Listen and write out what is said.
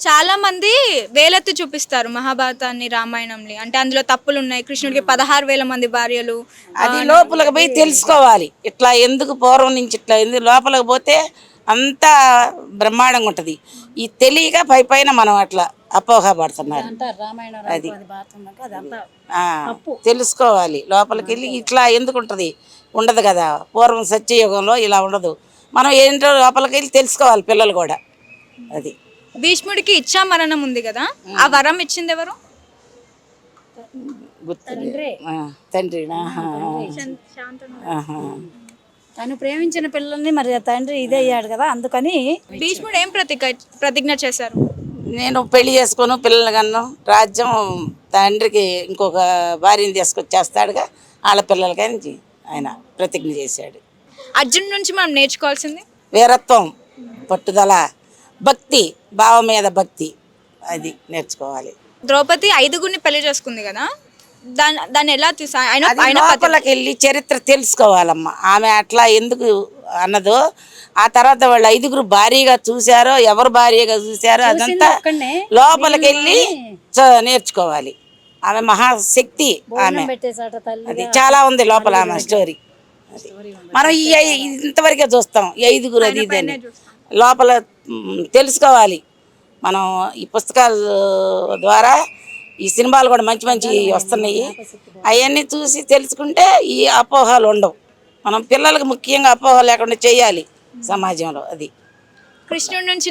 చాలా మంది వేలెత్తి చూపిస్తారు మహాభారతాన్ని రామాయణంని. అంటే అందులో తప్పులు ఉన్నాయి. కృష్ణుడికి పదహారు వేల మంది భార్యలు. అది లోపలికి పోయి తెలుసుకోవాలి. ఇట్లా ఎందుకు పూర్వం నుంచి ఇట్లా ఎందుకు లోపలికి పోతే అంతా బ్రహ్మాండంగా ఉంటుంది. ఈ తెలియక పై పైన మనం అట్లా అపోహ పడుతున్నారు. అది. తెలుసుకోవాలి. లోపలికి వెళ్ళి ఇట్లా ఎందుకు ఉంటుంది? ఉండదు కదా. పూర్వం సత్యయుగంలో ఇలా ఉండదు. మనం ఏంటో లోపలికి వెళ్ళి తెలుసుకోవాలి పిల్లలు కూడా. అది. భీష్ముడికి ఇచ్చా మరణం ఉంది కదా ఆ వరం ఇచ్చింది ఎవరు? తండ్రి. తను ప్రేమించిన పిల్లల్ని మరి తండ్రి ఇదే అయ్యాడు కదా అందుకని భీష్ముడు ఏం ప్రతిజ్ఞ ప్రతిజ్ఞ చేశారు? నేను పెళ్ళి చేసుకోను పిల్లలు కన్ను. రాజ్యం తండ్రికి ఇంకొక భార్యని తీసుకొచ్చేస్తాడుగా వాళ్ళ పిల్లలకని ఆయన ప్రతిజ్ఞ చేశాడు. అర్జున్ నుంచి మనం నేర్చుకోవాల్సింది? వీరత్వం పట్టుదల భక్తి భావం మీద భక్తి. అది నేర్చుకోవాలి. ద్రౌపది ఐదుగురిని పెళ్ళి చేసుకుంది కదా? దాన్ని దాన్ని ఎలా లోపలికి వెళ్ళి చరిత్ర తెలుసుకోవాలమ్మా. ఆమె అట్లా ఎందుకు అన్నదో ఆ తర్వాత వాళ్ళు ఐదుగురు భారీగా చూశారో ఎవరు భారీగా చూశారో అదంతా లోపలికి వెళ్ళి నేర్చుకోవాలి. ఆమె మహాశక్తి ఆమె. అది చాలా ఉంది లోపల ఆమె స్టోరీ. మనం ఈ ఇంతవరకే చూస్తాం. ఈ ఐదుగురు అది ఇది అని. లోపల తెలుసుకోవాలి. మనం ఈ పుస్తకాల ద్వారా ఈ సినిమాలు కూడా మంచి మంచి వస్తున్నాయి. అవన్నీ చూసి తెలుసుకుంటే ఈ అపోహలు ఉండవు. మనం పిల్లలకు ముఖ్యంగా అపోహ లేకుండా చేయాలి సమాజంలో అది. కృష్ణుడి నుంచి